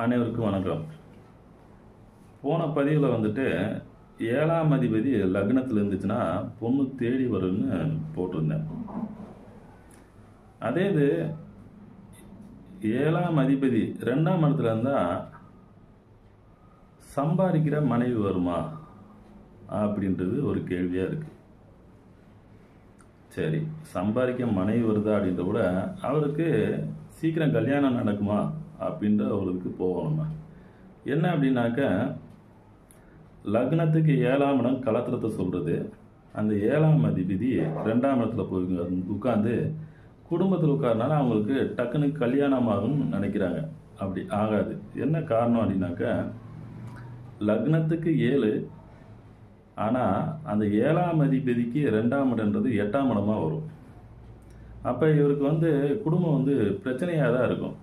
அனைவருக்கும் வணக்கம். போன பதிவில் வந்துட்டு ஏழாம் அதிபதி லக்னத்தில் இருந்துச்சுன்னா பொண்ணு தேடி வரும்னு போட்டிருந்தேன். அதே இது ஏழாம் அதிபதி ரெண்டாம் இடத்துல இருந்தால் சம்பாதிக்கிற மனைவி வருமா அப்படின்றது ஒரு கேள்வியாக இருக்குது சரி சம்பாதிக்க மனைவி வருதா அப்படின்ற கூட அவருக்கு சீக்கிரம் கல்யாணம் நடக்குமா அப்படின்ற ஒரு இதுக்கு போவோம் நம்ம என்ன அப்படின்னாக்க லக்னத்துக்கு ஏழாம் இடம் கலத்திரத்தை சொல்கிறது அந்த ஏழாம் அதிபதி ரெண்டாம் இடத்துல போய் உட்காந்து குடும்பத்தில் உட்காரனால அவங்களுக்கு டக்குன்னு கல்யாணம் ஆகும்னு நினைக்கிறாங்க. அப்படி ஆகாது. என்ன காரணம் அப்படின்னாக்க லக்னத்துக்கு ஏழு ஆனால் அந்த ஏழாம் அதிபதிக்கு ரெண்டாம் இடம்ன்றது எட்டாம் இடமாக வரும். அப்போ இவருக்கு வந்து குடும்பம் வந்து பிரச்சனையாக தான் இருக்கும்.